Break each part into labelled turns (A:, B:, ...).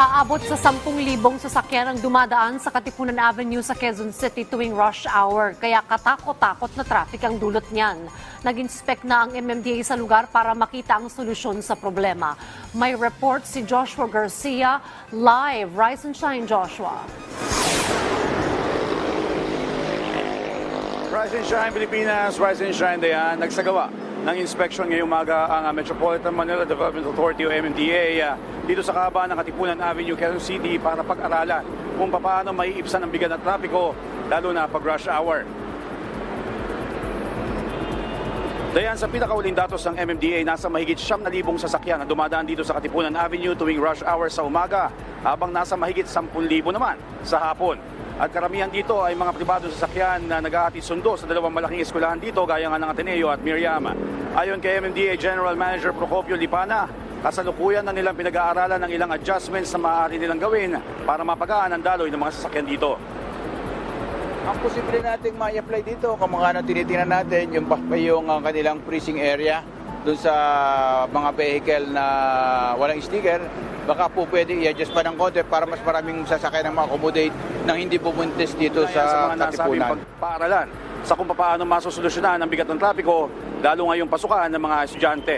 A: Aabot sa 10,000 sasakyan ang dumadaan sa Katipunan Avenue sa Quezon City tuwing rush hour. Kaya katakot-takot na traffic ang dulot niyan. Nag-inspect na ang MMDA sa lugar para makita ang solusyon sa problema. May report si Joshua Garcia. Live, Rise and Shine, Joshua.
B: Rise and Shine Pilipinas, Rise and Shine Dayan, nagsagawa ng inspection ngayong umaga ang uh, Metropolitan Manila Development Authority o MMDA uh, dito sa kahabaan ng Katipunan Avenue, Quezon City para pag-aralan kung paano maiibsan ang bigat ng trapiko lalo na pag rush hour. Dayan, sa pinakauling datos ng MMDA, nasa mahigit 7,000 sasakyan na dumadaan dito sa Katipunan Avenue tuwing rush hour sa umaga, habang nasa mahigit 10,000 naman sa hapon. At karamihan dito ay mga pribadong sasakyan na naghahatid sundo sa dalawang malaking eskwelahan dito, gaya nga ng Ateneo at Miriam. Ayon kay MMDA General Manager Procopio Lipana, kasalukuyan na nilang pinag-aaralan ng ilang adjustments na maaari nilang gawin para mapagaan ang daloy ng mga sasakyan dito.
C: Ang posible nating ma-apply dito, kung mga ano tinitingnan natin, yung, yung uh, kanilang freezing area dun sa mga vehicle na walang sticker, baka po pwede i-adjust pa ng konti para mas maraming sasakyan ng ma-accommodate nang hindi pumuntis dito
B: Ayan,
C: sa,
B: mga
C: Katipunan.
B: pagpaaralan sa kung paano masosolusyonan ang bigat ng trapiko, lalo ngayong pasukan ng mga estudyante.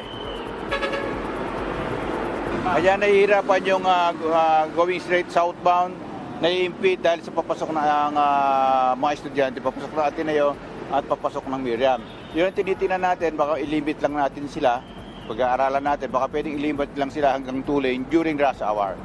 C: Kaya nahihirapan yung uh, uh, going straight southbound, nai-impede dahil sa papasok ng uh, mga estudyante, papasok ng Ateneo at papasok ng Miriam. Yun ang tinitingnan natin, baka ilimit lang natin sila, pag-aaralan natin, baka pwedeng ilimit lang sila hanggang two lane during rush hour.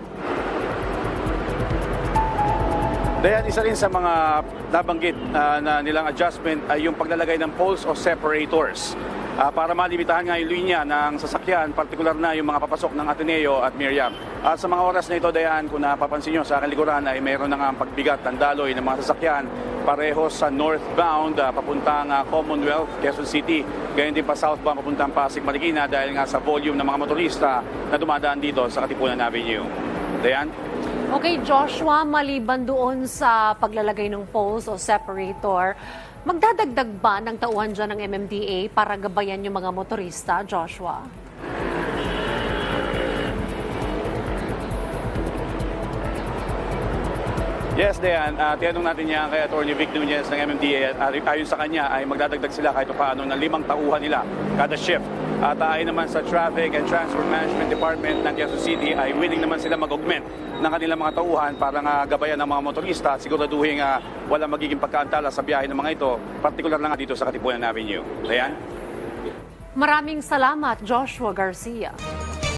B: Dayan, isa rin sa mga nabanggit ah, na nilang adjustment ay yung paglalagay ng poles o separators Ah, para malimitahan nga yung linya ng sasakyan, partikular na yung mga papasok ng Ateneo at Miriam. At sa mga oras na ito, Dayan, kung napapansin nyo sa aking likuran ay mayroon na nga ang pagbigat ng daloy ng mga sasakyan pareho sa northbound ah, papuntang ah, Commonwealth, Quezon City. Ganyan din pa southbound papuntang Pasig, Marikina dahil nga sa volume ng mga motorista na dumadaan dito sa Katipunan Avenue. Dayan?
A: Okay, Joshua, maliban doon sa paglalagay ng poles o separator, magdadagdag ba ng tauhan dyan ng MMDA para gabayan yung mga motorista, Joshua?
B: Yes, Dayan. Uh, tinanong natin yan kay Atty. Vic Nunez ng MMDA at uh, ayon sa kanya ay magdadagdag sila kahit paano ng limang tauhan nila kada shift. At uh, ayon naman sa Traffic and Transport Management Department ng Quezon City ay willing naman sila mag-augment ng kanilang mga tauhan para nga gabayan ng mga motorista at siguraduhin uh, wala magiging pagkaantala sa biyahe ng mga ito, partikular na nga dito sa Katipunan Avenue. Dayan?
A: Maraming salamat, Joshua Garcia.